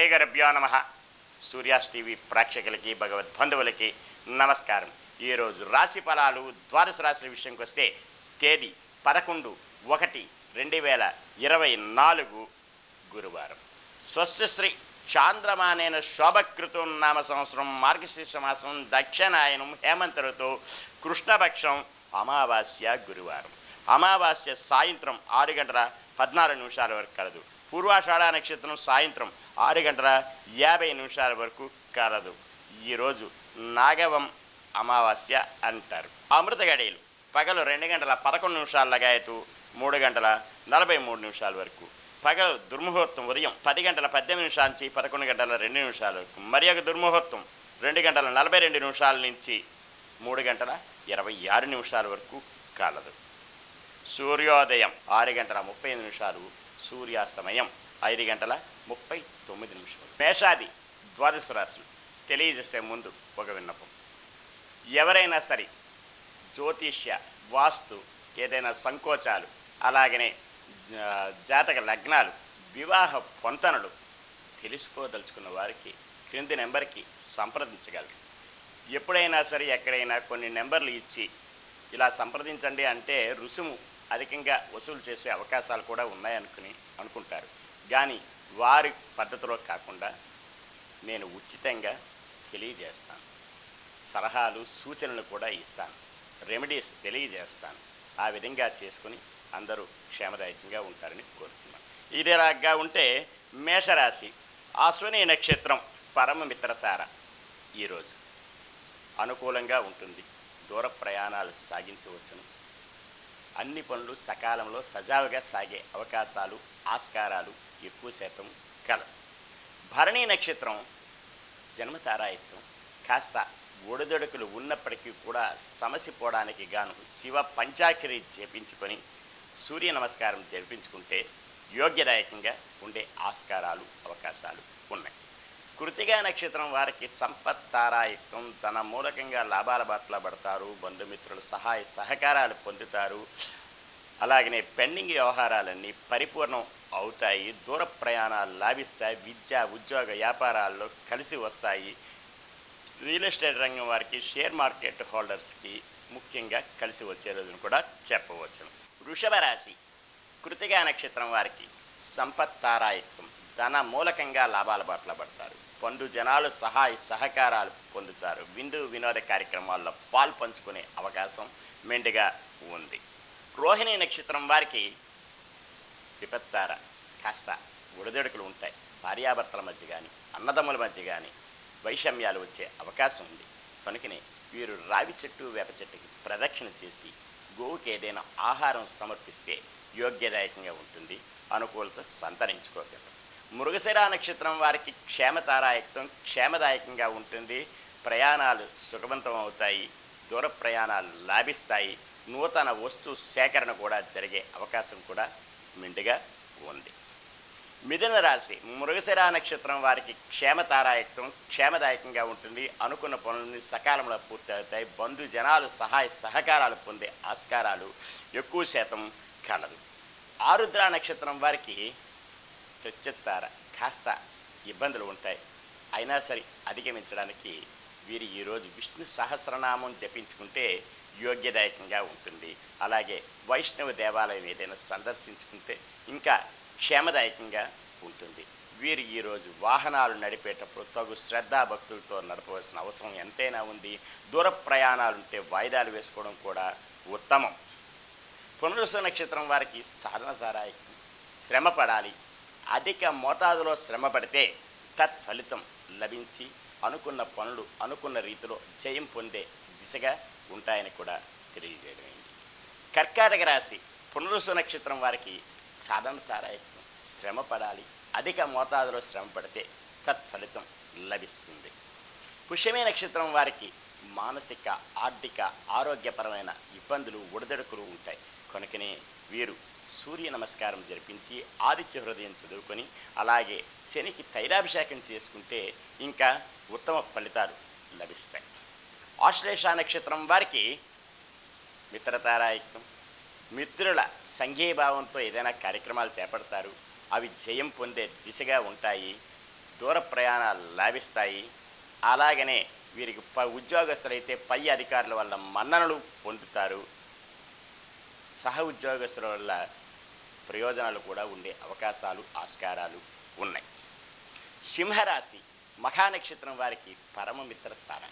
శ్రీగరభ్యో నమ. సూర్యాస్ టీవీ ప్రేక్షకులకి భగవద్బంధువులకి నమస్కారం. ఈరోజు రాశి ఫలాలు ద్వాదశ రాశుల విషయంకి వస్తే తేదీ పదకొండు ఒకటి రెండు వేల ఇరవై నాలుగు గురువారం. స్వస్యశ్రీ చాంద్రమానేన శోభకృతం నామ సంవత్సరం మార్గశీర్ష మాసం దక్షిణాయనం హేమంత ఋతు కృష్ణపక్షం అమావాస్య గురువారం. అమావాస్య సాయంత్రం ఆరు గంటల పద్నాలుగు నిమిషాల వరకు కలదు. పూర్వాషాఢ నక్షత్రం సాయంత్రం ఆరు గంటల యాభై నిమిషాల వరకు కలదు ఈరోజు నాగవం అమావాస్య అంటారు. అమృత గడియలు పగలు రెండు గంటల పదకొండు నిమిషాల లగాయతు మూడు గంటల నలభై మూడు నిమిషాల వరకు. పగలు దుర్ముహూర్తం ఉదయం పది గంటల పద్దెనిమిది నిమిషాల నుంచి పదకొండు గంటల రెండు నిమిషాల వరకు. మరి ఒక దుర్ముహూర్తం రెండు గంటల నలభై రెండు నిమిషాల నుంచి మూడు గంటల ఇరవై ఆరు నిమిషాల వరకు కాలదు. సూర్యోదయం ఆరు గంటల ముప్పై నిమిషాలు సూర్యాస్తమయం ఐదు గంటల ముప్పై తొమ్మిది నిమిషాలు. మేషాది ద్వాదశ రాశులు తెలియజేసే ముందు ఒక విన్నపం. ఎవరైనా సరే జ్యోతిష్య వాస్తు ఏదైనా సంకోచాలు అలాగనే జాతక లగ్నాలు వివాహ పొంతనలు తెలుసుకోదలుచుకున్న వారికి క్రింది నెంబర్కి సంప్రదించగలరు. ఎప్పుడైనా సరే ఎక్కడైనా కొన్ని నెంబర్లు ఇచ్చి ఇలా సంప్రదించండి అంటే రుసుము అధికంగా వసూలు చేసే అవకాశాలు కూడా ఉన్నాయనుకుని అనుకుంటారు. కానీ వారి పద్ధతిలో కాకుండా నేను ఉచితంగా తెలియజేస్తాను. సలహాలు సూచనలు కూడా ఇస్తాను. రెమెడీస్ తెలియజేస్తాను. ఆ విధంగా చేసుకుని అందరూ క్షేమదాయకంగా ఉంటారని కోరుతున్నాను. ఇదిలాగా ఉంటే మేషరాశి అశ్విని నక్షత్రం పరమమిత్రతార ఈరోజు. అనుకూలంగా ఉంటుంది. దూర ప్రయాణాలు సాగించవచ్చును. అన్ని పనులు సకాలంలో సజావుగా సాగే అవకాశాలు ఆస్కారాలు ఎక్కువ శాతం కలవు భరణీ నక్షత్రం జన్మతారాయత్వం. కాస్త ఒడిదొడుకులు ఉన్నప్పటికీ కూడా సమసిపోవడానికి గాను శివ పంచాక్షరి చేపించుకొని సూర్య నమస్కారం జరిపించుకుంటే యోగ్యదాయకంగా ఉండే ఆస్కారాలు అవకాశాలు ఉన్నాయి. కృతిగా నక్షత్రం వారికి సంపత్ తారాయుక్తం. తన మూలకంగా లాభాల బాటలో పడతారు. బంధుమిత్రుల సహాయ సహకారాలు పొందుతారు. అలాగనే పెండింగ్ వ్యవహారాలన్నీ పరిపూర్ణం అవుతాయి. దూర ప్రయాణాలు లాభిస్తాయి. విద్య ఉద్యోగ వ్యాపారాల్లో కలిసి వస్తాయి. రియల్ ఎస్టేట్ రంగం వారికి షేర్ మార్కెట్ హోల్డర్స్కి ముఖ్యంగా కలిసి వచ్చే రోజును కూడా చెప్పవచ్చును వృషభ రాశి కృతిగా నక్షత్రం వారికి సంపత్ తారాయుక్తం. ధన మూలకంగా లాభాల బాటలో పడతారు. పండు జనాలు సహాయ సహకారాలు పొందుతారు. విందు వినోద కార్యక్రమాల్లో పాలు పంచుకునే అవకాశం మెండుగా ఉంది. రోహిణి నక్షత్రం వారికి విపత్తార కాస్త ఒడిదొడుకులు ఉంటాయి. భార్యాభర్తల మధ్య కానీ అన్నదమ్ముల మధ్య కానీ వైషమ్యాలు వచ్చే అవకాశం ఉంది. కనుకనే వీరు రావి చెట్టు వేప చెట్టుకి ప్రదక్షిణ చేసి గోవుకి ఏదైనా ఆహారం సమర్పిస్తే యోగ్యదాయకంగా ఉంటుంది. అనుకూలత సంతరించుకోగలరు. మృగశిరా నక్షత్రం వారికి క్షేమతారాయకం క్షేమదాయకంగా ఉంటుంది. ప్రయాణాలు సుఖవంతం అవుతాయి. దూర ప్రయాణాలు లాభిస్తాయి. నూతన వస్తు సేకరణ కూడా జరిగే అవకాశం కూడా మెండుగా ఉంది. మిథున రాశి మృగశిరా నక్షత్రం వారికి క్షేమతారాయత్వం క్షేమదాయకంగా ఉంటుంది. అనుకున్న పనులని సకాలంలో పూర్తి అవుతాయి బంధు జనాలు సహాయ సహకారాలు పొందే ఆస్కారాలు ఎక్కువ శాతం కలదు. ఆరుద్ర నక్షత్రం వారికి ప్రత్యుత్తార. కాస్త ఇబ్బందులు ఉంటాయి. అయినా సరే అధిగమించడానికి వీరు ఈరోజు విష్ణు సహస్రనామం జపించుకుంటే యోగ్యదాయకంగా ఉంటుంది. అలాగే వైష్ణవ దేవాలయం ఏదైనా సందర్శించుకుంటే ఇంకా క్షేమదాయకంగా ఉంటుంది. వీరు ఈరోజు వాహనాలు నడిపేటప్పుడు తగు శ్రద్ధాభక్తులతో నడపవలసిన అవసరం ఎంతైనా ఉంది. దూర ప్రయాణాలుంటే వాయిదాలు వేసుకోవడం కూడా ఉత్తమం. పునరుస నక్షత్రం వారికి సాధనదారాయకం శ్రమ పడాలి అధిక మోతాదులో శ్రమ పడితే తత్ఫలితం లభించి అనుకున్న పనులు అనుకున్న రీతిలో జయం పొందే దిశగా ఉంటాయని కూడా తెలియజేయడమైంది. కర్కాటక రాశి పునరుసు నక్షత్రం వారికి సాధన తారాయత్నం శ్రమ పడాలి అధిక మోతాదులో శ్రమ పడితే తత్ఫలితం లభిస్తుంది. పుష్యమే నక్షత్రం వారికి మానసిక ఆర్థిక ఆరోగ్యపరమైన ఇబ్బందులు ఒడిదడుకులు ఉంటాయి. కనుకనే వీరు సూర్య నమస్కారం జరిపించి ఆదిత్య హృదయం చదువుకొని అలాగే శనికి తైలాభిషేకం చేసుకుంటే ఇంకా ఉత్తమ ఫలితాలు లభిస్తాయి. ఆశ్లేష నక్షత్రం వారికి మిత్రతారాయత్వం మిత్రుల సంఘీభావంతో ఏదైనా కార్యక్రమాలు చేపడతారు అవి జయం పొందే దిశగా ఉంటాయి దూర ప్రయాణాలు లాభిస్తాయి. అలాగనే వీరికి ప ఉద్యోగస్తులైతే పై అధికారుల వల్ల మన్ననలు పొందుతారు. సహ ఉద్యోగస్తుల వల్ల ప్రయోజనాలు కూడా ఉండే అవకాశాలు ఆస్కారాలు ఉన్నాయి. సింహరాశి మఖానక్షత్రం వారికి పరమమిత్ర తార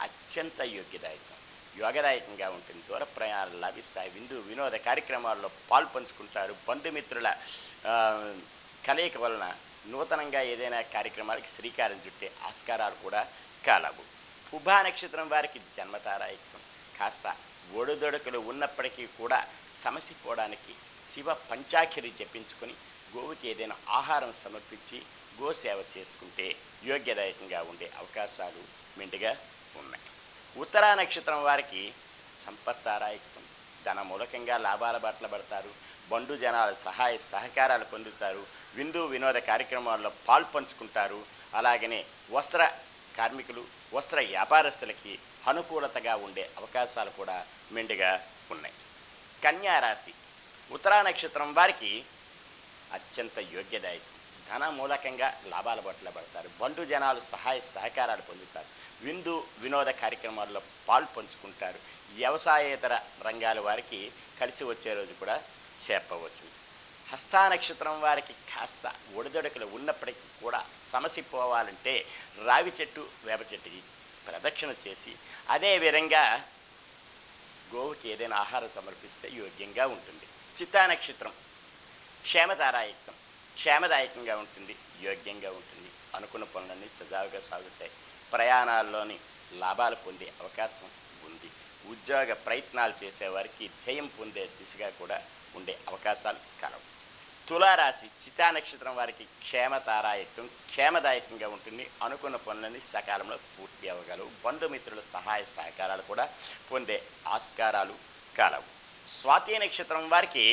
అత్యంత యోగ్యదాయకం. యోగదాయకంగా ఉంటుంది. దూర ప్రయాణాలు లభిస్తాయి. విందు వినోద కార్యక్రమాల్లో పాల్పంచుకుంటారు బంధుమిత్రుల కలయిక వలన నూతనంగా ఏదైనా కార్యక్రమాలకి శ్రీకారం చుట్టే ఆస్కారాలు కూడా కాలవు. పుభా నక్షత్రం వారికి జన్మతారాయకం. కాస్త ఒడుదొడుకులు ఉన్నప్పటికీ కూడా సమసిపోవడానికి శివ పంచాక్షరి జపించుకొని గోవుకి ఏదైనా ఆహారం సమర్పించి గోసేవ చేసుకుంటే యోగ్యదాయకంగా ఉండే అవకాశాలు మెండుగా ఉన్నాయి. ఉత్తరా నక్షత్రం వారికి సంపత్తారాయకం ధన మూలకంగా లాభాల బాటలు పడతారు. బండు జనాల సహాయ సహకారాలు పొందుతారు. విందు వినోద కార్యక్రమాల్లో పాల్పంచుకుంటారు. అలాగనే వస్త్ర కార్మికులు వస్త్ర వ్యాపారస్తులకి అనుకూలతగా ఉండే అవకాశాలు కూడా మెండుగా ఉన్నాయి. కన్యారాశి ఉత్తరా నక్షత్రం వారికి అత్యంత యోగ్యదాయకం. ధన మూలకంగా లాభాల పట్ల పడతారు. బంధు జనాలు సహాయ సహకారాలు పొందుతారు. విందు వినోద కార్యక్రమాల్లో పాలు పంచుకుంటారు. వ్యవసాయేతర రంగాల వారికి కలిసి వచ్చే రోజు కూడా చెప్పవచ్చు హస్తా నక్షత్రం వారికి కాస్త ఒడిదొడకలు ఉన్నప్పటికీ కూడా సమసిపోవాలంటే రావి చెట్టు వేప చెట్టుకి ప్రదక్షిణ చేసి అదే విధంగా గోవుకి ఏదైనా ఆహారం సమర్పిస్తే యోగ్యంగా ఉంటుంది. చిత్తా నక్షత్రం క్షేమదాయకంగా ఉంటుంది యోగ్యంగా ఉంటుంది. అనుకున్న పనులన్నీ సజావుగా సాగుతాయి. ప్రయాణాల్లోని లాభాలు పొందే అవకాశం ఉంది. ఉద్యోగ ప్రయత్నాలు చేసేవారికి జయం పొందే దిశగా కూడా ఉండే అవకాశాలు కలవు. తులారాశి చితా నక్షత్రం వారికి క్షేమతారాయత్వం క్షేమదాయకంగా ఉంటుంది. అనుకున్న పనులన్నీ సకాలంలో పూర్తి అవ్వగలవు. బంధుమిత్రుల సహాయ సహకారాలు కూడా పొందే ఆస్కారాలు కలవు. స్వాతి నక్షత్రం వారికి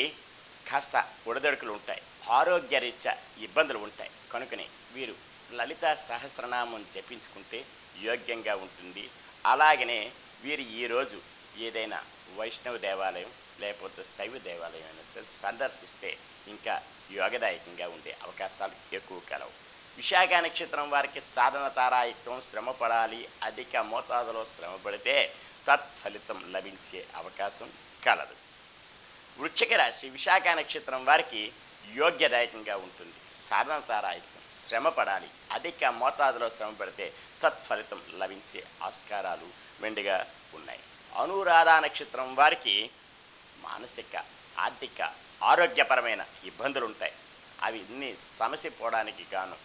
కాస్త ఉడదడుకులు ఉంటాయి. ఆరోగ్యరీత్యా ఇబ్బందులు ఉంటాయి. కనుకనే వీరు లలిత సహస్రనామం జపించుకుంటే యోగ్యంగా ఉంటుంది. అలాగనే వీరు ఈరోజు ఏదైనా వైష్ణవ దేవాలయం లేకపోతే శైవ దేవాలయం అయినా సరే సందర్శిస్తే ఇంకా యోగదాయకంగా ఉండే అవకాశాలు ఎక్కువ కలవు. విశాఖ నక్షత్రం వారికి సాధన తారాయుక్తం శ్రమ పడాలి అధిక మోతాదులో శ్రమ పడితే తత్ఫలితం లభించే అవకాశం కలదు. వృశ్చిక రాశి విశాఖ నక్షత్రం వారికి యోగ్యదాయకంగా ఉంటుంది. సాధన తారాయుక్తం శ్రమ పడాలి అధిక మోతాదులో శ్రమ పడితే తత్ఫలితం లభించే ఆస్కారాలు మెండుగా ఉన్నాయి. అనురాధ నక్షత్రం వారికి మానసిక ఆర్థిక ఆరోగ్యపరమైన ఇబ్బందులు ఉంటాయి అవి అన్ని సమసిపోవడానికి గాను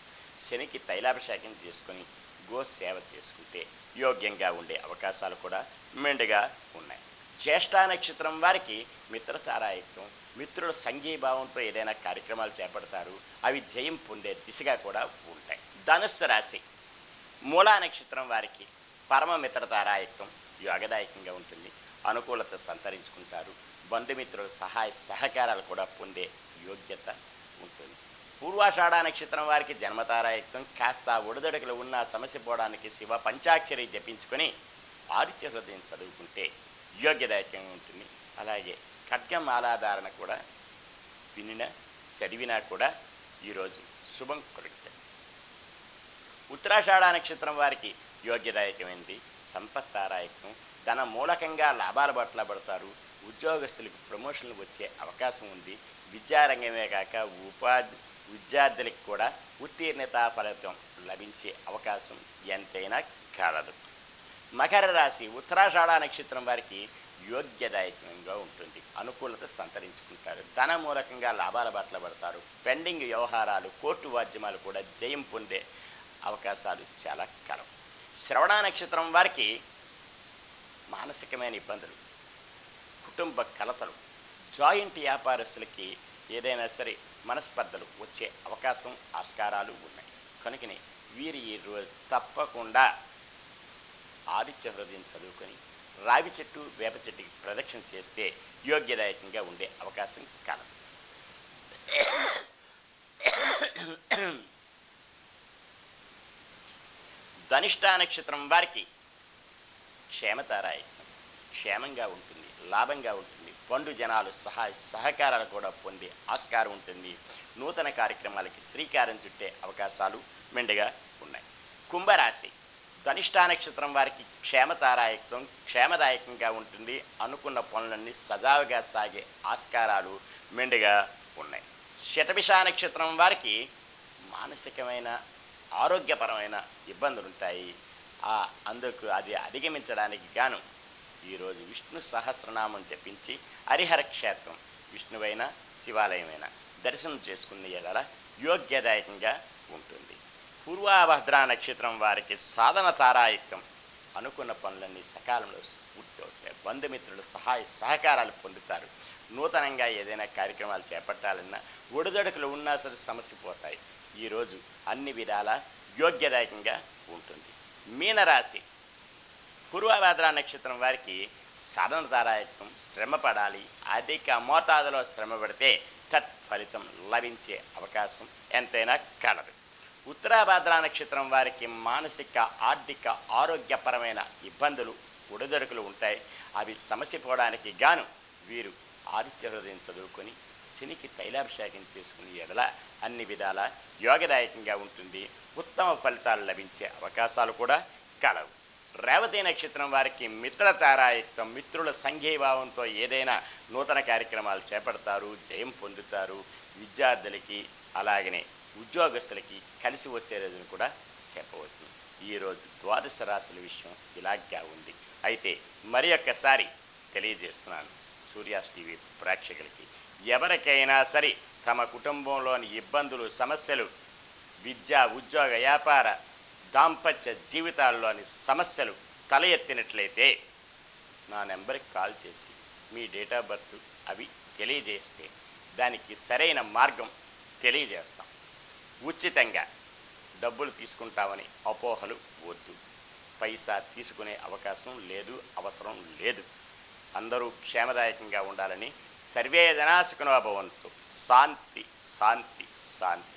శనికి తైలాభిషేకం చేసుకొని గో సేవ చేసుకుంటే యోగ్యంగా ఉండే అవకాశాలు కూడా మెండుగా ఉన్నాయి. జ్యేష్ఠ నక్షత్రం వారికి మిత్రతారాయత్వం మిత్రుల సంఘీభావంతో ఏదైనా కార్యక్రమాలు చేపడతారు అవి జయం పొందే దిశగా కూడా ఉంటాయి. ధనుస్సు రాశి మూలా నక్షత్రం వారికి పరమ మిత్రతారాయత్వం యోగదాయకంగా ఉంటుంది. అనుకూలత సంతరించుకుంటారు. బంధుమిత్రుల సహాయ సహకారాలు కూడా పొందే యోగ్యత ఉంటుంది. పూర్వాషాఢ నక్షత్రం వారికి జన్మతారాయుక్తం కాస్త ఒడిదొడకలు ఉన్న సమస్య పోవడానికి శివ పంచాక్షరి జపించుకొని ఆదిత్య హృదయం చదువుకుంటే యోగ్యదాయకంగా ఉంటుంది. అలాగే ఖడ్గమాలాధారణ కూడా వినినా చదివినా కూడా ఈరోజు శుభం కలుగుతుంది ఉత్తరాషాఢ నక్షత్రం వారికి యోగ్యదాయకమైంది. సంపత్తారాయకం ధన మూలకంగా లాభాల పట్ల పడతారు. ఉద్యోగస్తులకు ప్రమోషన్లు వచ్చే అవకాశం ఉంది. విద్యారంగమే కాక ఉపాధి విద్యార్థులకు కూడా ఉత్తీర్ణత ఫలితం లభించే అవకాశం ఎంతైనా కలదు. మకర రాశి ఉత్తరాషాఢ నక్షత్రం వారికి యోగ్యదాయకంగా ఉంటుంది. అనుకూలత సంతరించుకుంటారు. ధన మూలకంగా లాభాల బాటల పడతారు. పెండింగ్ వ్యవహారాలు కోర్టు వాద్యమాలు కూడా జయం పొందే అవకాశాలు చాలా కలవు శ్రవణ నక్షత్రం వారికి మానసికమైన ఇబ్బందులు కుటుంబ కలతలు జాయింట్ వ్యాపారస్తులకి ఏదైనా సరే మనస్పర్ధలు వచ్చే అవకాశం ఆస్కారాలు ఉన్నాయి. కనుకనే వీరి ఈ రోజు తప్పకుండా ఆదిత్య హృదయం చదువుకొని రావి చెట్టు వేప చెట్టుకి ప్రదక్షిణ చేస్తే యోగ్యదాయకంగా ఉండే అవకాశం కలదు. ధనిష్టా నక్షత్రం వారికి క్షేమతారాయకం క్షేమంగా ఉంటుంది. లాభంగా ఉంటుంది. పండు జనాలు సహాయ సహకారాలు కూడా పొందే ఆస్కారం ఉంటుంది. నూతన కార్యక్రమాలకి శ్రీకారం చుట్టే అవకాశాలు మెండుగా ఉన్నాయి. కుంభరాశి. ధనిష్టా నక్షత్రం వారికి క్షేమతారాయకం క్షేమదాయకంగా ఉంటుంది. అనుకున్న పనులన్నీ సజావుగా సాగే ఆస్కారాలు మెండుగా ఉన్నాయి. శతభిషా నక్షత్రం వారికి మానసికమైన ఆరోగ్యపరమైన ఇబ్బందులు ఉంటాయి ఆ అందుకు అది అధిగమించడానికి గాను ఈరోజు విష్ణు సహస్రనామం జపించి హరిహర క్షేత్రం విష్ణువైన శివాలయమైన దర్శనం చేసుకునే ఎడల యోగ్యదాయకంగా ఉంటుంది. పూర్వాభద్ర నక్షత్రం వారికి సాధన తారాయుక్తం. అనుకున్న పనులన్నీ సకాలంలో పూర్తి అవుతాయి. బంధుమిత్రుల సహాయ సహకారాలు పొందుతారు. నూతనంగా ఏదైనా కార్యక్రమాలు చేపట్టాలన్నా ఒడిదొడకలు ఉన్నా సరే సమస్య పోతాయి. ఈరోజు అన్ని విధాల యోగ్యదాయకంగా ఉంటుంది. మీనరాశి పూర్వభాద్ర నక్షత్రం వారికి సాధన దారాయకం శ్రమ పడాలి అధిక మోతాదులో శ్రమ పడితే తత్ఫలితం లభించే అవకాశం ఎంతైనా కలదు. ఉత్తరాభద్ర నక్షత్రం వారికి మానసిక ఆర్థిక ఆరోగ్యపరమైన ఇబ్బందులు ఉడదొడుకులు ఉంటాయి. అవి సమస్య పోవడానికి గాను వీరు ఆదిత్య హృదయం చదువుకొని శనికి తైలాభిషేకం చేసుకుని ఎడల అన్ని విధాల యోగదాయకంగా ఉంటుంది. ఉత్తమ ఫలితాలు లభించే అవకాశాలు కూడా కలవు. రేవతి నక్షత్రం వారికి మిత్రతారాయుక్తం మిత్రుల సంఘీభావంతో ఏదైనా నూతన కార్యక్రమాలు చేపడతారు జయం పొందుతారు. విద్యార్థులకి అలాగనే ఉద్యోగస్తులకి కలిసి వచ్చే రోజును కూడా చెప్పవచ్చు. ఈరోజు ద్వాదశ రాశుల విషయం ఇలాగ్గా ఉంది. అయితే మరి ఒక్కసారి తెలియజేస్తున్నాను. సూర్యాస్ టీవీ ప్రేక్షకులకి. ఎవరికైనా సరే తమ కుటుంబంలోని ఇబ్బందులు సమస్యలు విద్య ఉద్యోగ వ్యాపార దాంపత్య జీవితాల్లోని సమస్యలు తల ఎత్తినట్లయితే నా నెంబర్కి కాల్ చేసి మీ డేట్ ఆఫ్ బర్త్ అవి తెలియజేస్తే దానికి సరైన మార్గం తెలియజేస్తాం. ఉచితంగా డబ్బులు తీసుకుంటామని అపోహలు వద్దు. పైసా తీసుకునే అవకాశం లేదు అవసరం లేదు. అందరూ క్షేమదాయకంగా ఉండాలని సర్వే జనాశకునో శాంతి శాంతి శాంతి.